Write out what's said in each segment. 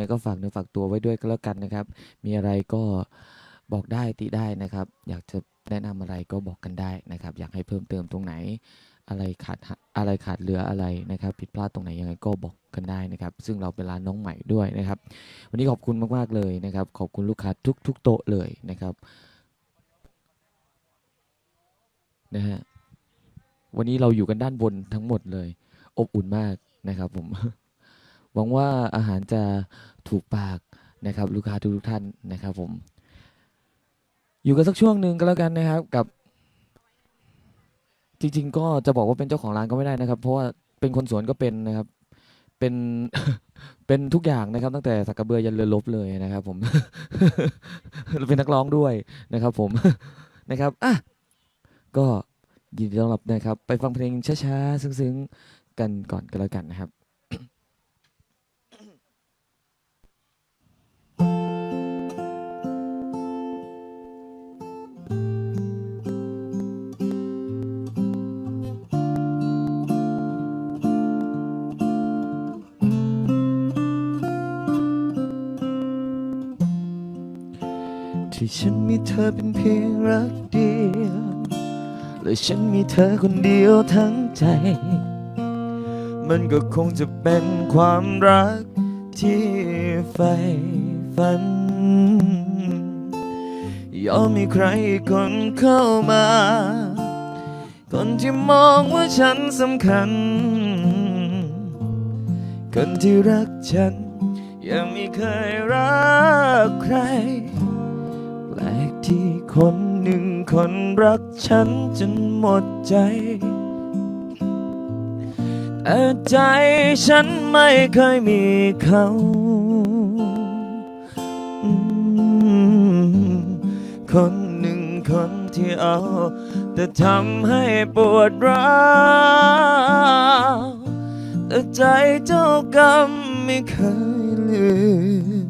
ไงก็ฝากเนื้อฝากตัวไว้ด้วยก็แล้วกันนะครับ มีอะไรก็บอกได้ติได้นะครับ อยากจะแนะนำอะไรก็บอกกันได้นะครับ อยากให้เพิ่มเติมตรงไหน อะไรขาดอะไรขาดเหลืออะไรนะครับ ผิดพลาดตรงไหนยังไงก็บอกกันได้นะครับ ซึ่งเราเป็นร้านน้องใหม่ด้วยนะครับ วันนี้ขอบคุณมากๆเลยนะครับ ขอบคุณลูกค้าทุกทุกโต๊ะเลยนะครับนะฮะวันนี้เราอยู่กันด้านบนทั้งหมดเลย อบอุ่นมากนะครับผม หวังว่าอาหารจะถูกปากนะครับลูกค้าทุกท่านนะครับผม อยู่กันสักช่วงหนึ่งก็แล้วกันนะครับกับ จริง ๆ ก็จะบอกว่าเป็นเจ้าของร้านก็ไม่ได้นะครับ เพราะว่าเป็นคนสวนก็เป็นนะครับ เป็นเป็นทุกอย่างนะครับ ตั้งแต่สักกระเบือยันเรือลบเลยนะครับ ผมเป็นนักร้องด้วยนะครับ ผมนะครับอะก็ยินดีต้อนรับนะครับ ไปฟังเพลงช้าๆซึ้งๆ กันก่อนก็แล้วกันนะครับ ฉันมีเธอเป็นเพียงรักเดียว และฉันมีเธอคนเดียวทั้งใจ มันก็คงจะเป็นความรักที่ใฝ่ฝัน ยอมมีใครคนเข้ามา คนที่มองว่าฉันสำคัญ คนที่รักฉัน ยังไม่เคยรักใคร คนหนึ่งคนรักฉันจนหมดใจ แต่ใจฉันไม่เคยมีเขาคนหนึ่งคนที่เอา แต่ทำให้ปวดร้าวแต่ใจเจ้ากรรมไม่เคยลืม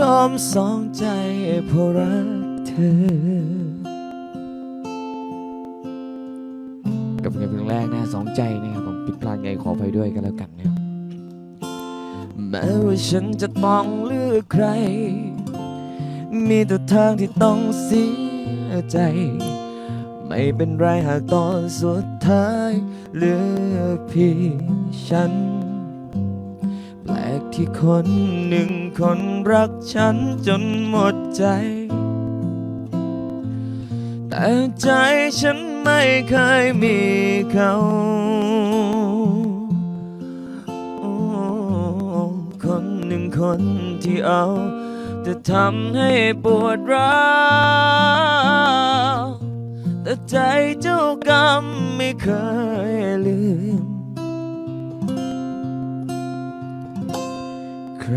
ยอมสองใจเพราะรักเธอ กับเพลงเพลงแรกนะสองใจนะครับผมปิดพลาดไงขอไปด้วยกันแล้วกันนะแม้ว่าฉันจะต้องเลือกใคร มีแต่ทางที่ต้องเสียใจ ไม่เป็นไรหากตอนสุดท้ายเหลือเพียงฉัน แปลกที่คนหนึ่ง คนรักฉันจนหมดใจ แต่ใจฉันไม่เคยมีเขาคนหนึ่งคนที่เอา จะทำให้ปวดร้าวแต่ใจเจ้ากรรมไม่เคยลืม ใคร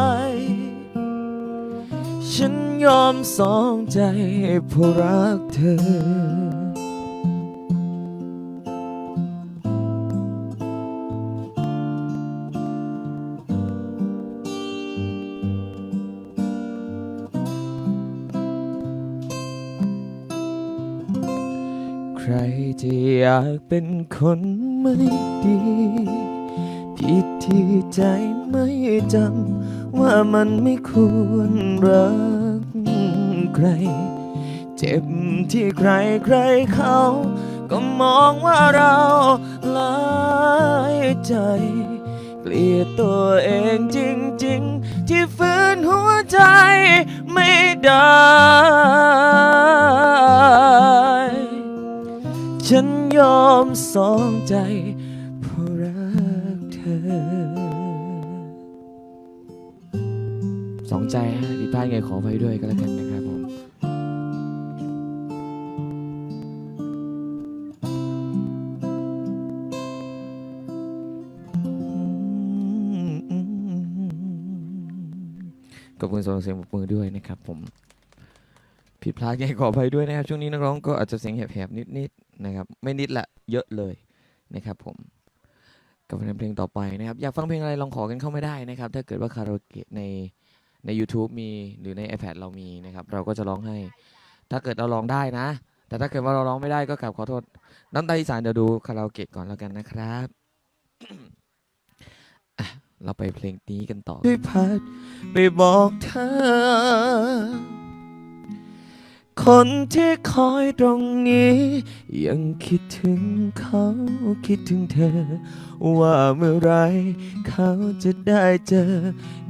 ยอมสองใจเพราะรักเธอ ใครจะอยากเป็นคนไม่ดีผิดที่ใจไม่จำว่ามันไม่ควรรัก ใคร เจ็บที่ใครใครเขา ก็มองว่าเราลายใจ เกลียดตัวเองจริง ๆ ที่ฝืนหัวใจไม่ได้ ฉันยอมสองใจเพราะรักเธอสองใจฮะผิดพลาดไงขอไปด้วยก็แล้วกันนะครับ อสำหรับเสียงปรบมือด้วยนะครับผมผิดพลาดไงขออภัยด้วยนะครับ ช่วงนี้นักร้องก็อาจจะเสียงแหบๆนิดๆนะครับ ไม่นิดละเยอะเลยนะครับผมกับเพลงต่อไปนะครับ อยากฟังเพลงอะไรลองขอกันเข้าไม่ได้นะครับ ถ้าเกิดว่าคาราโอเกะในใน YouTube มีหรือใน iPad เรามีนะครับ เราก็จะร้องให้ ถ้าเกิดเราร้องได้นะ แต่ถ้าเกิดว่าเราร้องไม่ได้ก็กลับขอโทษ น้ำตาอีสานเดี๋ยวดูคาราโอเกะก่อนแล้วกันนะครับ เราไปเพลงนี้กันต่อด้วยพัดไปบอกเธอ คนที่คอยตรงนี้ ยังคิดถึงเขาคิดถึงเธอ ว่าเมื่อไรเขาจะได้เจอ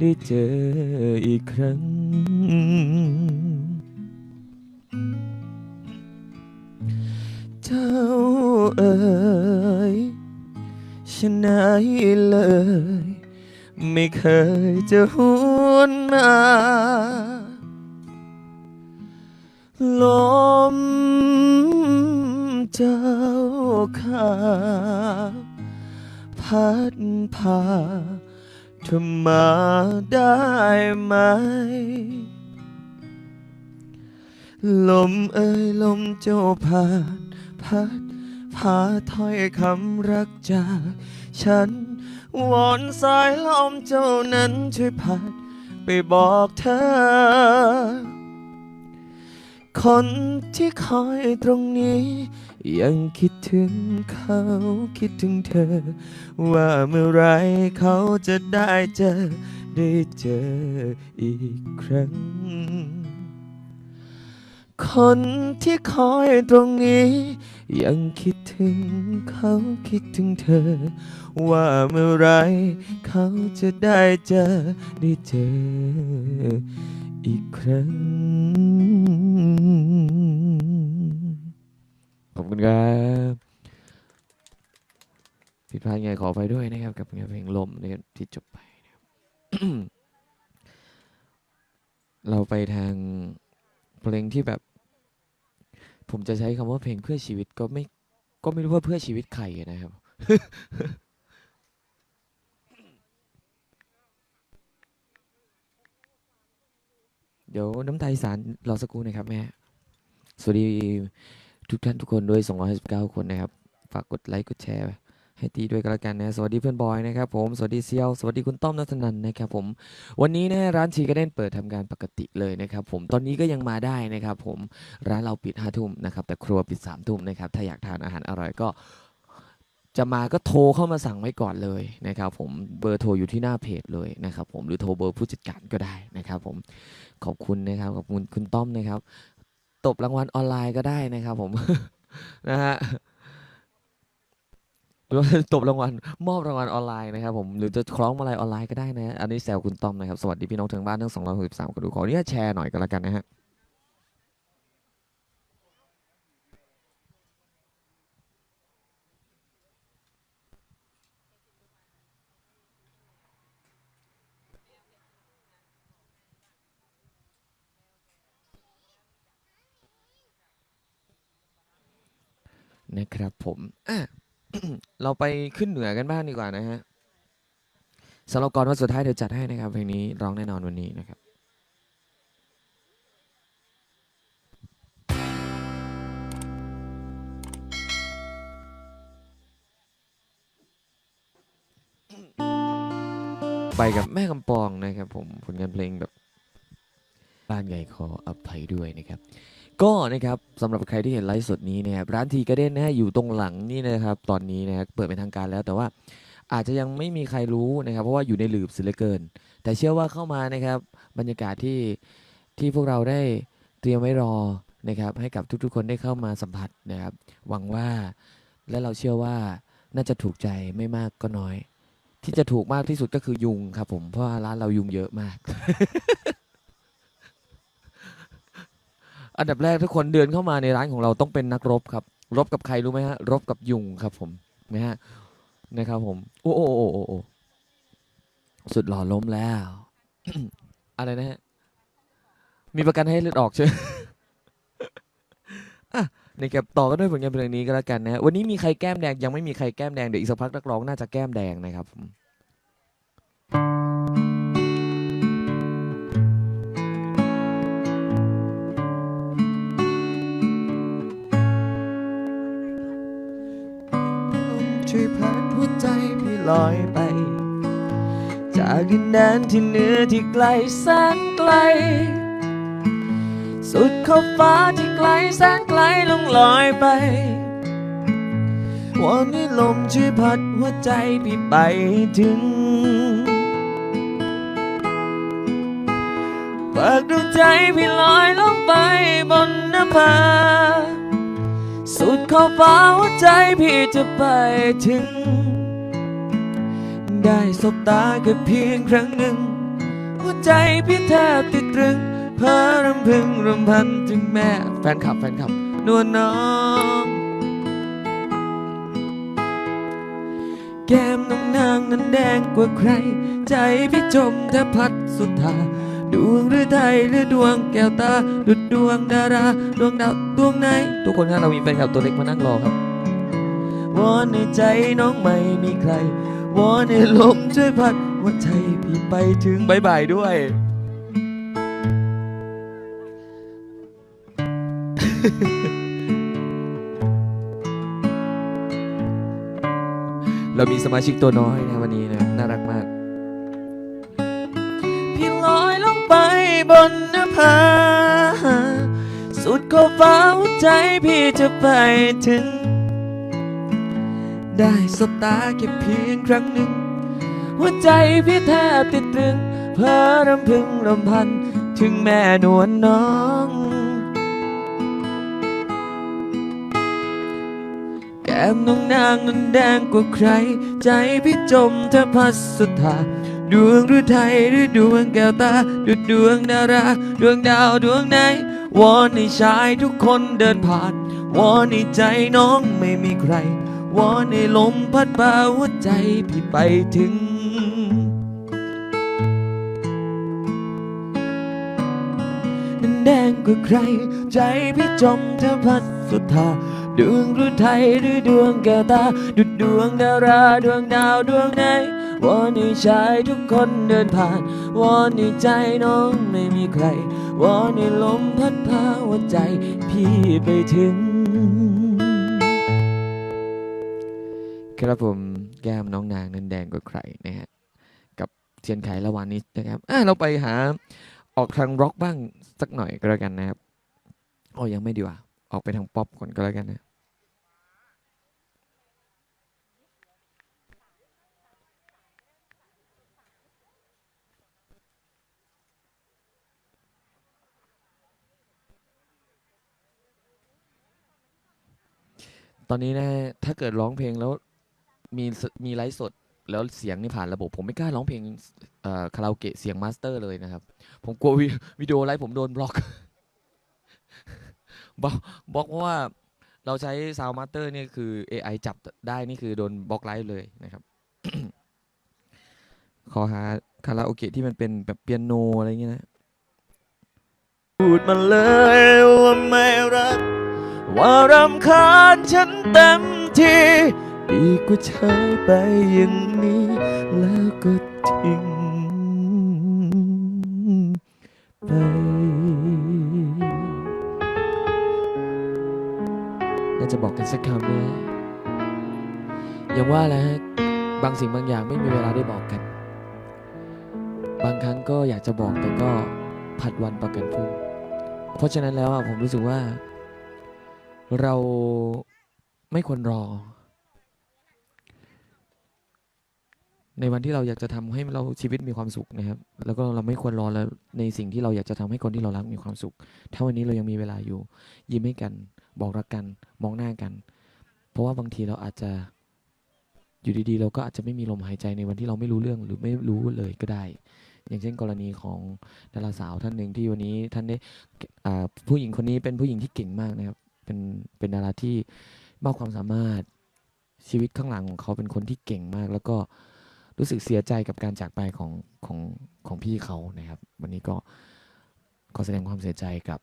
ได้เจออีกครั้ง เจ้าเอ๋ยชนะเลย ไม่เคยจะหวนมาลมเจ้าข้าพัดพาเธอมาได้ไหม ลมเอ่ยลมเจ้าผ่านพัดพาถ้อยคำรักจากฉัน วอนสายลมเจ้านั้นช่วยพัดไปบอกเธอ คนที่คอยตรงนี้ ยังคิดถึงเขาคิดถึงเธอ ว่าเมื่อไรเขาจะได้เจอ ได้เจออีกครั้ง คนที่คอยตรงนี้ ยังคิดถึงเขาคิดถึงเธอ ว่าเมื่อไรเขาจะได้เจอได้เจออีกครั้ง ขอบคุณครับผิดพลาดไงขอไปด้วยนะครับ กับงานเพลงลมนะครับที่จบไปนะครับเราไปทางเพลงที่แบบ ผมจะใช้คำว่าเพลงเพื่อชีวิตก็ไม่ก็ไม่รู้ว่าเพื่อชีวิตใครนะครับ เดี๋ยวน้ำตาอีสารรอสักครู่นะครับแม่ สวัสดีทุกท่านทุกคนด้วย 259 คนนะครับ ฝากกดไลค์กดแชร์ ให้ตีด้วยกันแล้วกันนะสวัสดีเพื่อนบอยนะครับผมสวัสดีเซียวสวัสดีคุณต้อมนัทนันนะครับผมวันนี้นะร้านชีก็เด้นเปิดทำการปกติเลยนะครับผมตอนนี้ก็ยังมาได้นะครับผมร้านเราปิดห้าทุ่มนะครับแต่ครัวปิดสามทุ่มนะครับถ้าอยากทานอาหารอร่อยก็จะมาก็โทรเข้ามาสั่งไว้ก่อนเลยนะครับผมเบอร์โทรอยู่ที่หน้าเพจเลยนะครับผมหรือโทรเบอร์ผู้จัดการก็ได้นะครับผมขอบคุณนะครับขอบคุณคุณต้อมนะครับ ตบรางวัลออนไลน์ก็ได้นะครับผมนะฮะ ตบรางวัลมอบรางวัลออนไลน์นะครับผมหรือจะคล้องมาลัยออนไลน์ก็ได้นะ อันนี้แซวคุณต้อมนะครับ สวัสดีพี่น้องทางบ้านทั้ง 263คนดูขออนุญาตแชร์หน่อยก็แล้วกันนะฮะนะครับผมอะ เราไปขึ้นเหนือกันบ้างดีกว่านะฮะสำหรับก่อนวันสุดท้ายเดี๋ยวจัดให้นะครับเพลงนี้ร้องแน่นอนวันนี้นะครับไปกับแม่กำปองนะครับผมผลงานเพลงแบบบ้านใหญ่ขออภัยด้วยนะครับ ก็นะครับสำหรับใครที่เห็นไลฟ์สดนี้นะครับร้านทีกระเด้นนะฮะอยู่ตรงหลังนี่นะครับ ตอนนี้นะครับเปิดเป็นทางการแล้วแต่ว่าอาจจะยังไม่มีใครรู้นะครับ เพราะว่าอยู่ในหลืบเสิเหลือเกิน แต่เชื่อว่าเข้ามานะครับ บรรยากาศที่ที่พวกเราได้เตรียมไว้รอนะครับ ให้กับทุกๆ คนได้เข้ามาสัมผัสนะครับ หวังว่าและเราเชื่อว่าน่าจะถูกใจไม่มากก็น้อย ที่จะถูกมากที่สุดก็คือยุงครับผมเพราะว่าร้านเรายุงเยอะมาก อันดับแรกทุกคนเดินเข้ามาในร้านของเราต้องเป็นนักรบครับ รบกับใครรู้ไหมฮะ รบกับยุงครับผมนะฮะนะครับผม โอ้โอ้โอ้โอ้โอ้สุดหล่อล้มแล้ว อะไรนะฮะ มีประกันให้เลือดออกใช่ไหมอะในเก็บต่อก็ด้วยผลงานเพลงนี้ก็แล้วกันนะฮะวันนี้มีใครแก้มแดง ยังไม่มีใครแก้มแดง เดี๋ยวอีกสักพักนักร้องน่าจะแก้มแดงนะครับ ลอยไป จากดินแดนที่เหนือที่ไกลแสนไกล สุดขอบฟ้าที่ไกลแสนไกลลงลอยไปวันนี้ลมช่วยพัดหัวใจพี่ไปถึงฝากดวงใจพี่ลอยลงไปบนนภาสุดขอบฟ้าหัวใจพี่จะไปถึง ได้สบตาแค่เพียงครั้งหนึ่ง หัวใจพี่แทบติดตรึงเพ้อรำพึงรำพันถึงแม่แฟนคลับแฟนคลับนวลน้อง แก้มน้องนางนั้นแดงกว่าใคร ใจพี่จมแทบพัดสุดทาดวงหรือไทยหรือดวงแก้วตาดุดดวงดาราดวงดาวดวงไหนทุกคนครับเรามีแฟนคลับตัวเล็กมานั่งรอครับวอนในใจน้องไม่มีใคร วอนให้ลมช่วยพัดหัวใจพี่ไปถึงบายบายด้วย เรามีสมาชิกตัวน้อยนะวันนี้นะน่ารักมาก พี่ลอยลงไปบนนภาสุดขอบฟ้าหัวใจพี่จะไปถึง ได้สบตาแค่เพียงครั้งหนึ่ง หัวใจพี่แทบติดตรึง เพ้อรำพึงรำพัน ถึงแม่นวลน้อง แก้มน้องนางนั้นแดงกว่าใคร ใจพี่จมทบพัดสุดทาดวงหรือไทยหรือดวงแก้วตาดุดดวงดาราดวงดาวดวงไหนวอนให้ชายทุกคนเดินผ่านวอนให้ใจน้องไม่มีใคร วอนให้ลมพัดพาหัวใจพี่ไปถึงนั้นแดงกว่าใคร ใจพี่จมเธอพัดสุดทาดวงหรือไทยหรือดวงแก้วตาดุดดวงดาราดวงดาวดวงไหนวอนให้ชายทุกคนเดินผ่านวอนให้ใจน้องไม่มีใครวอนให้ลมพัดพาหัวใจพี่ไปถึง ครับผมแก้มน้องนางนั้นแดงกว่าใครนะฮะกับเทียนไขละวันนี้นะครับอะเราไปหาออกทางร็อกบ้างสักหน่อยก็แล้วกันนะครับโอ้ยังไม่ดีว่าออกไปทางป๊อปก่อนก็แล้วกันนะตอนนี้นะถ้าเกิดร้องเพลงแล้ว มีสมีไลฟ์สด แล้วเสียงนี่ผ่านระบบ ผมไม่กล้าร้องเพลงเอ่อคาราโอเกะเสียงมาสเตอร์เลยนะครับ ผมกลัววิวิดีโอไลฟ์ผมโดนบล็อกบล็อกบล็อกเพราะว่าเราใช้ซาวมาสเตอร์เนี่ยคือ AI จับได้นี่คือโดนบล็อกไลฟ์เลยนะครับขอหาคาราโอเกะที่มันเป็นแบบเปียโนอะไรอย่างเงี้ยนะพูดมาเลยว่าไม่รัก ว่ารำคาญฉันเต็มที่ ดีกว่าเฉยไปอย่างนี้แล้วก็ทิ้งไปน่าจะบอกกันสักคำนะอย่างว่าแหล้วบางสิ่งบางอย่างไม่มีเวลาได้บอกกัน บางครั้งก็อยากจะบอกแต่ก็ผัดวันประกันพรุ่งเพราะฉะนั้นแล้วอะผมรู้สึกว่า เราไม่ควรรอ ในวันที่เราอยากจะทำให้เราชีวิตมีความสุขนะครับ แล้วก็เราไม่ควรรอแล้วในสิ่งที่เราอยากจะทำให้คนที่เรารักมีความสุข ถ้าวันนี้เรายังมีเวลาอยู่ ยิ้มให้กัน บอกรักกัน มองหน้ากัน เพราะว่าบางทีเราอาจจะอยู่ดีๆ เราก็อาจจะไม่มีลมหายใจในวันที่เราไม่รู้เรื่องหรือไม่รู้เลยก็ได้ อย่างเช่นกรณีของดาราสาวท่านหนึ่งที่วันนี้ท่านได้ผู้หญิงคนนี้เป็นผู้หญิงที่เก่งมากนะครับ เป็นเป็นดาราที่มากความสามารถชีวิตข้างหลังของเขาเป็นคนที่เก่งมากแล้วก็ รู้สึกเสียใจกับการจากไปของของของพี่เขานะครับ วันนี้ก็ขอแสดงความเสียใจกับ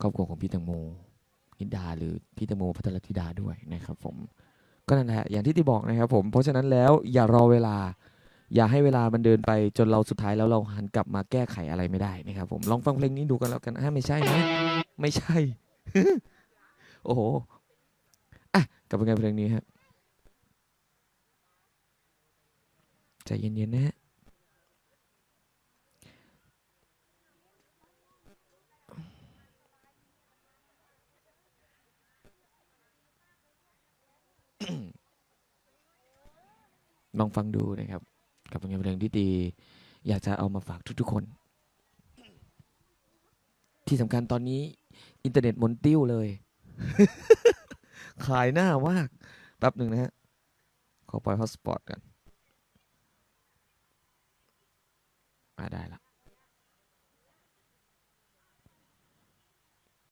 ครอบครัวของพี่แตงโมนิดาหรือพี่แตงโมพัทรธิดาด้วยนะครับ ผมก็นั่นแหละอย่างที่ที่บอกนะครับ ผมเพราะฉะนั้นแล้วอย่ารอเวลา อย่าให้เวลามันเดินไปจนเราสุดท้ายแล้วเราหันกลับมาแก้ไขอะไรไม่ได้นะครับ ผมลองฟังเพลงนี้ดูกันแล้วกันอะไม่ใช่นะไม่ใช่ โอ้โหอะกลับเป็นไงเพลงนี้ฮะ ใจเย็นๆนะฮะลองฟังดูนะครับ กับเป็นเพลงที่ดี อยากจะเอามาฝากทุกๆคน ที่สำคัญตอนนี้ อินเทอร์เน็ตมนติ้วเลย ขายหน้ามากแป๊บหนึ่งนะฮะ ขอปล่อยฮอตสปอตกันอ่า ได้ละ